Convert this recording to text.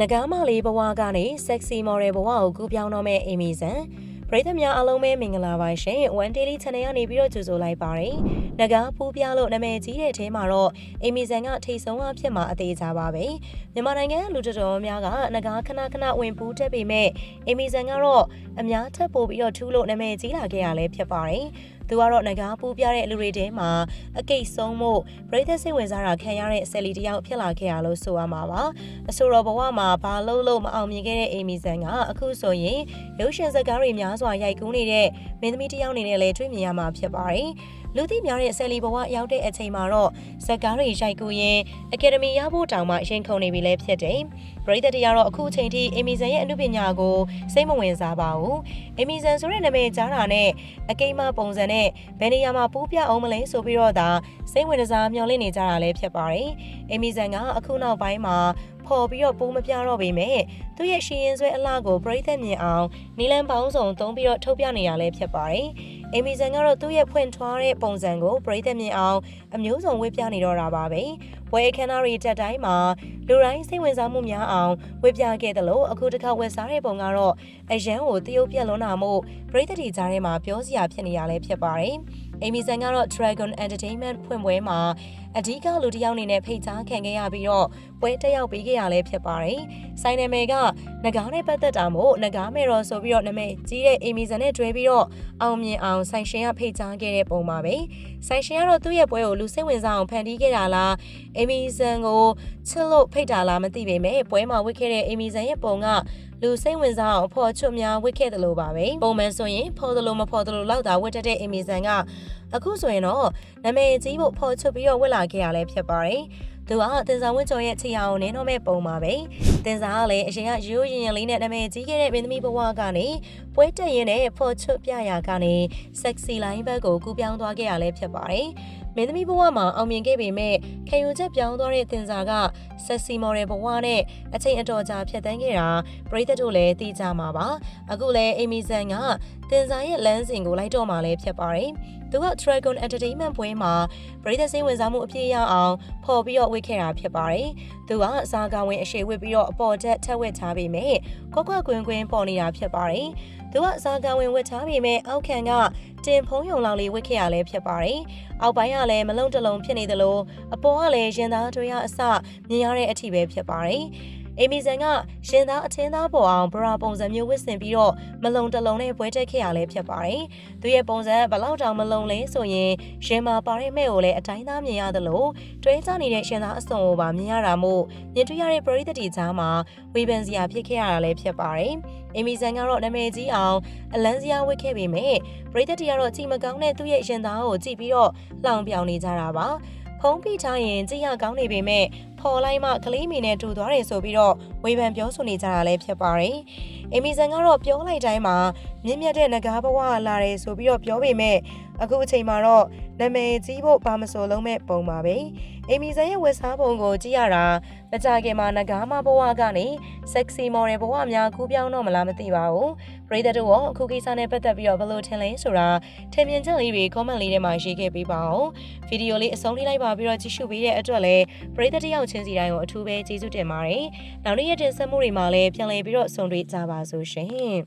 နဂါးမလေးဘဝကနေ sexy model ဘဝကိုကူးပြောင်းတော့မဲ့အေမီဆန်ပရိသတ်များအားလုံးပဲမင်္ဂလာပါရှင် One Daily Channel ကနေပြီးတော့ကြိုဆိုလိုက်ပါတယ်။နဂါးပူးပြလို့နာမည်ကြီးတဲ့အထဲမှာတော့အေမီဆန်ကထိတ်ဆုံးအဖြစ်မှာအသေးချပါပဲ။မြန်မာနိုင်ငံလူတော်တော်များကနဂါးခဏခဏဝင်ပူးတက်ပေမဲ့အေမီဆန်ကတော့အများထပ်ပို့ပြီးတော့ထူးလို့နာမည်ကြီးလာခဲ့ရလဲဖြစ်ပါတယ်။ သူကတော့ငကားပူးပြတဲ့လူတွေထဲမှာအကိတ်ဆုံးမှုပရိသတ်စိတ်ဝင်စားတာခံရတဲ့ဆယ်လီတယောက်ဖြစ်လာခဲ့ရလို့ဆိုရမှာပါအဆိုတော်ဘဝမှာဘာလို့လို့မအောင်မြင်ခဲ့တဲ့အေမီဆန်ကအခုဆိုရင်ရုပ်ရှင်ဇာတ်ကားတွေများစွာရိုက်ကူးနေတဲ့မင်းသမီးတယောက်အနေနဲ့လည်းတွေ့မြင်ရမှာဖြစ်ပါတယ်လူသိများတဲ့ဆယ်လီဘဝရောက်တဲ့အချိန်မှာတော့ဇက်ကားတွေရိုက်ကူးရင်အကယ်ဒမီရဖို့တောင်မှရင်ခုန်နေပြီလဲဖြစ်တယ်။ပရိသတ်တရားတော့အခုအချိန်ထိအမီဇန်ရဲ့အမှုပညာကိုစိတ်မဝင်စားပါဘူး။အမီဇန်ဆိုတဲ့နာမည်ကြားတာနဲ့အကိမ်းမပုံစံနဲ့ဘယ်နေရာမှာပူးပြအောင်မလဲဆိုပြီးတော့ဒါစိတ်ဝင်စားမျှော်လင့်နေကြတာလည်းဖြစ်ပါတယ်။အမီဇန်ကအခုနောက်ပိုင်းမှာ ဖော်ပြီးတော့ပိုးမပြတော့ပေမဲ့သူ့ရဲ့ရှင်ရင်ဆွဲအလှကိုပရိသတ်မြင်အောင်နီလန်ပေါင်းစုံသုံးပြီးတော့ထုတ်ပြနေရလဲဖြစ်ပါတယ်။အမီဇန်ကတော့သူ့ရဲ့ဖွင့်ထွားတဲ့ပုံစံကိုပရိသတ်မြင်အောင်အမျိုးစုံဝေပြနေတော့တာပါပဲ။ဝဲအခမ်းအနားတွေတက်တိုင်းမှာလူတိုင်းစိတ်ဝင်စားမှုများအောင်ဝေပြခဲ့တယ်လို့အခုတစ်ခါဝက်စားတဲ့ပုံကတော့အရန်ကိုတရုတ်ပြက်လွန်းတာမို့ပရိသတ်တွေကြားထဲမှာပြောစရာဖြစ်နေရလဲဖြစ်ပါတယ်။ အမီဇန်ကတော့ Dragon Entertainment ဖွင့်ပွဲမှာအဓိကလူတစ်ယောက်အနေနဲ့ဖိတ်ကြားခံခဲ့ရပြီးတော့ပွဲတက်ရောက်ပေးခဲ့ရလဲဖြစ်ပါတယ်။ဆိုင်နာမည်ကနဂါးနဲ့ပတ်သက်တာမို့နဂါးမေရောဆိုပြီးတော့နာမည်ကြီးတဲ့အီမီဇန်နဲ့တွဲပြီးတော့အောင်မြင်အောင်ဆိုင်ရှင်ကဖိတ်ကြားခဲ့တဲ့ပုံပါပဲ။ ဆိုင်ရှင်ကတော့သူ့ရဲ့ပွဲကိုလူစိတ်ဝင်စားအောင်ဖန်တီးခဲ့တာလား။အီမီဇန်ကိုချစ်လို့ဖိတ်တာလားမသိပေမဲ့ပွဲမှာဝတ်ခဲ့တဲ့အီမီဇန်ရဲ့ပုံကလူစိတ်ဝင်စားအောင်ဖော်ချွတ်များဝတ်ခဲ့တယ်လို့ပါပဲပုံမှန်ဆိုရင်ဖော်တယ်လို့မဖော်တယ်လို့လောက်တာဝတ်တတ်တဲ့အီမီဇန်ကအခုဆိုရင်တော့နာမည်ကြီးဖို့ဖော်ချွတ်ပြီးတော့ဝတ်လာခဲ့ရလဲဖြစ်ပါတယ်သူကတင်ဆောင်ဝင်းကျော်ရဲ့ချီအောင်နင်းတော့မဲ့ပုံပါပဲ တင်စားကလည်းအရင်ကရိုးရင်ရင်လေးနဲ့နာမည်ကြီးခဲ့တဲ့မင်းသမီးဘဝကနေပွဲတက်ရင်နဲ့ဖော်ချွတ်ပြရာကနေ sexy line ဘက်ကိုကူးပြောင်းသွားခဲ့ရလဲဖြစ်ပါတယ်မင်းသမီးဘဝမှာအောင်မြင်ခဲ့ပေမဲ့ခံယူချက်ပြောင်းသွားတဲ့တင်စာက sexy model ဘဝနဲ့အချိန်အတော်ကြာဖြတ်သန်းခဲ့တာပရိသတ်တို့လည်းသိကြမှာပါအခုလည်းအေမီဆန်ကတင်စာရဲ့လမ်းစဉ်ကိုလိုက်တော့မှလည်းဖြစ်ပါတယ်သူက Dragon Entertainment ပွဲမှာပရိသတ်စိတ်ဝင်စားမှုအပြည့်ရအောင်ဖော်ပြီးတော့ဝစ်ခဲ့တာဖြစ်ပါတယ်သူကအစားကဝင်အရှိဝစ်ပြီးတော့အပေါ်တက်ထက်ဝစ်ထားပေမဲ့ကွက်ကွက်ကွင်းကွင်းပေါ်နေတာဖြစ်ပါတယ်သူကအစားကဝင်ဝစ်ထားပေမဲ့အောက်ခံကတင်ဖုံးယုံလောက်လေးဝစ်ခဲ့ရလဲဖြစ်ပါတယ်။အောက်ပိုင်းကလည်းမလုံတလုံးဖြစ်နေသလိုအပေါ်ကလည်းရင်သားတွေရအစမြင်ရတဲ့အထိပဲဖြစ်ပါတယ်။ အေမီဆန်ကရှင်သားအချင်းသားပေါ်အောင်ဘရာပုံစံမျိုးဝစ်ဆင်ပြီးတော့မလုံတလုံးနဲ့ပွဲတက်ခဲ့ရလဲဖြစ်ပါတယ်။သူရဲ့ပုံစံဘလောက်တောင်မလုံလဲဆိုရင်ရှင်မာပါတဲ့မဲ့ကိုလည်းအတိုင်းသားမြင်ရသလိုတွဲကြနေတဲ့ရှင်သားအစုံကိုပါမြင်ရတာမို့မြင်တွေ့ရတဲ့ပရိသတ်တီကြားမှာဝေဖန်စရာဖြစ်ခဲ့ရတာလည်းဖြစ်ပါတယ်။အေမီဆန်ကတော့နာမည်ကြီးအောင်အလန်းစရာဝစ်ခဲ့ပေမဲ့ပရိသတ်တီကတော့ကြည်မကောင်းတဲ့သူ့ရဲ့ရှင်သားကိုကြည့်ပြီးတော့လောင်ပြောင်နေကြတာပါ။ ဖုံးပြထားရင်ကြည့်ရကောင်းနေပေမဲ့ဖော်လိုက်မှကလေးမီနဲ့တူသွားတယ်ဆိုပြီးတော့ဝေဖန်ပြောဆိုနေကြတာလည်းဖြစ်ပါတယ်။အမီဇန်ကတော့ပြောလိုက်တိုင်းမှာမြင့်မြတ်တဲ့ငကားဘဝလာတယ်ဆိုပြီးတော့ပြောပေမဲ့အခုအချိန်မှာတော့နာမည်ကြီးဖို့ဘာမဆိုလုံးမဲ့ပုံပါပဲ။ အမီဇန်ရဲ့ဝက်စားပုံကိုကြည့်ရတာမကြခင်မှာငကားမဘဝကနေ sexy model ဘဝများကူးပြောင်းတော့မလားမသိပါဘူး။ပရိသတ်တို့ရောအခုကိစ္စနဲ့ပတ်သက်ပြီးတော့ဘယ်လိုထင်လဲဆိုတာထင်မြင်ချက်လေးတွေ comment လေးထဲမှာရေးခဲ့ပေးပါဦး။ဗီဒီယိုလေးအဆုံးထိလိုက်ပါပြီးတော့ကြည့်ရှုပေးတဲ့အတွက်လည်းပရိသတ်တယောက်ချင်းစီတိုင်းကိုအထူးပဲကျေးဇူးတင်ပါတယ်။နောက်နေ့ရက်တင်ဆက်မှုတွေမှာလည်းပြန်လည်ပြီးတော့ဆုံတွေ့ကြပါစို့ရှင်။